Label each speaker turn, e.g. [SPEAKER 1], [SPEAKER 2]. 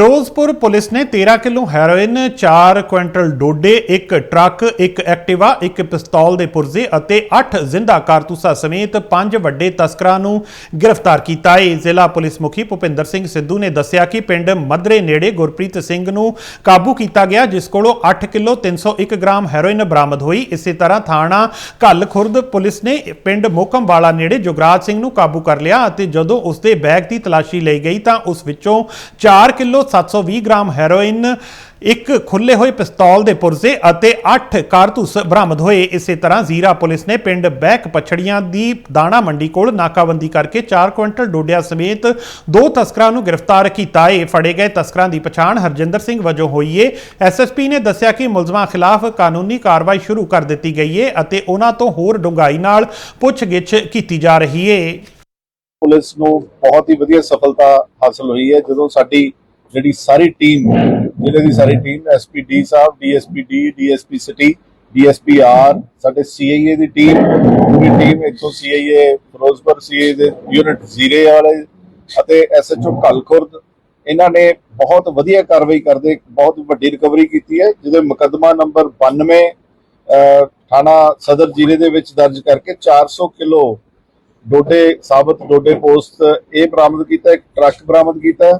[SPEAKER 1] Firozpur police ਨੇ 13 kilo heroin 4 quintal ਡੋਡੇ, ਇੱਕ truck, ਇੱਕ ਐਕਟਿਵਾ, ਇੱਕ ਪਿਸਤੌਲ ਦੇ ਪੁਰਜ਼ੇ ਅਤੇ 8 ਜ਼ਿੰਦਾ ਕਾਰਤੂਸਾਂ ਸਮੇਤ 5 ਵੱਡੇ ਤਸਕਰਾਂ ਨੂੰ ਗ੍ਰਿਫਤਾਰ ਕੀਤਾ ਹੈ। ਜ਼ਿਲ੍ਹਾ ਪੁਲਿਸ ਮੁਖੀ ਭੁਪਿੰਦਰ ਸਿੰਘ ਸਿੱਧੂ ਨੇ ਦੱਸਿਆ ਕਿ ਪਿੰਡ ਮਦਰੇ ਨੇੜੇ ਗੁਰਪ੍ਰੀਤ ਸਿੰਘ ਨੂੰ ਕਾਬੂ ਕੀਤਾ ਗਿਆ, ਜਿਸ ਕੋਲੋਂ 8 ਕਿਲੋ 301 ਗ੍ਰਾਮ ਹੈਰੋਇਨ ਬਰਾਮਦ ਹੋਈ। ਇਸੇ ਤਰ੍ਹਾਂ ਥਾਣਾ ਘੱਲ ਖੁਰਦ ਪੁਲਿਸ ਨੇ ਪਿੰਡ ਮੋਕਮਵਾਲਾ ਨੇੜੇ ਜੁਗਰਾਜ ਸਿੰਘ ਨੂੰ ਕਾਬੂ ਕਰ ਲਿਆ ਅਤੇ ਜਦੋਂ ਉਸ ਦੇ ਬੈਗ ਦੀ ਤਲਾਸ਼ੀ ਲਈ ਗਈ ਤਾਂ ਉਸ ਵਿੱਚੋਂ 4 ਕਿਲੋ 720 ਗ੍ਰਾਮ ਹੈਰੋਇਨ, ਇੱਕ ਖੁੱਲੇ ਹੋਏ ਪਿਸਤੌਲ ਦੇ ਪੁਰਜ਼ੇ ਅਤੇ 8 ਕਾਰਤੂਸ ਬਰਾਮਦ ਹੋਏ। ਇਸੇ ਤਰ੍ਹਾਂ ਜ਼ੀਰਾ ਪੁਲਿਸ ਨੇ ਪਿੰਡ ਬੈਕ ਪਛੜੀਆਂ ਦੀ ਦਾਣਾ ਮੰਡੀ ਕੋਲ ਨਾਕਾਬੰਦੀ ਕਰਕੇ 4 ਕੁਇੰਟਲ ਡੋਡਿਆਂ ਸਮੇਤ ਦੋ ਤਸਕਰਾਂ ਨੂੰ ਗ੍ਰਿਫਤਾਰ ਕੀਤਾ ਹੈ। ਫੜੇ ਗਏ ਤਸਕਰਾਂ ਦੀ ਪਛਾਣ ਹਰਜਿੰਦਰ ਸਿੰਘ ਵਜੋਂ ਹੋਈ ਹੈ। ਐਸਐਸਪੀ ਨੇ ਦੱਸਿਆ ਕਿ ਮੁਲਜ਼ਮਾਂ ਖਿਲਾਫ ਕਾਨੂੰਨੀ ਕਾਰਵਾਈ ਸ਼ੁਰੂ ਕਰ ਦਿੱਤੀ ਗਈ ਏ ਅਤੇ ਉਹਨਾਂ ਤੋਂ ਹੋਰ ਡੂੰਘਾਈ ਨਾਲ ਪੁੱਛਗਿੱਛ ਕੀਤੀ ਜਾ ਰਹੀ ਹੈ।
[SPEAKER 2] ਪੁਲਿਸ ਨੂੰ ਬਹੁਤ ਹੀ ਵਧੀਆ ਸਫਲਤਾ ਹਾਸਲ ਹੋਈ ਹੈ। ਜਦੋਂ ਸਾਡੀ ਜਿਹੜੀ ਸਾਰੀ ਟੀਮ, ਜ਼ਿਲ੍ਹੇ ਦੀ ਸਾਰੀ ਟੀਮ ਐਸਪੀ ਡੀ ਸਾਹਿਬ DSP D DSP city DSP R ਸਾਡੇ ਸੀਆਈਏ ਦੀ ਟੀਮ, ਪੂਰੀ ਟੀਮ ਇੱਥੋਂ ਸੀਆਈਏ ਫਿਰੋਜ਼ਪੁਰ, ਸੀਆਈਏ ਦੇ ਯੂਨਿਟ ਜ਼ੀਰੇ ਵਾਲੇ ਅਤੇ ਐਸਐਚਓ ਕਲਖੁਰਦ ਇਹਨਾਂ ਨੇ ਬਹੁਤ ਵਧੀਆ ਕਾਰਵਾਈ ਕਰਦੇ, ਬਹੁਤ ਵੱਡੀ ਰਿਕਵਰੀ ਕੀਤੀ ਹੈ, ਜਿਹਦੇ ਮੁਕੱਦਮਾ ਨੰਬਰ 92 ਥਾਣਾ ਸਦਰ ਜ਼ਿਲ੍ਹੇ ਦੇ ਵਿੱਚ ਦਰਜ ਕਰਕੇ 400 ਕਿਲੋ ਡੋਡੇ, ਸਾਬਤ ਡੋਡੇ ਪੋਸਟ ਇਹ ਬਰਾਮਦ ਕੀਤਾ, ਇੱਕ ਟਰੱਕ ਬਰਾਮਦ ਕੀਤਾ।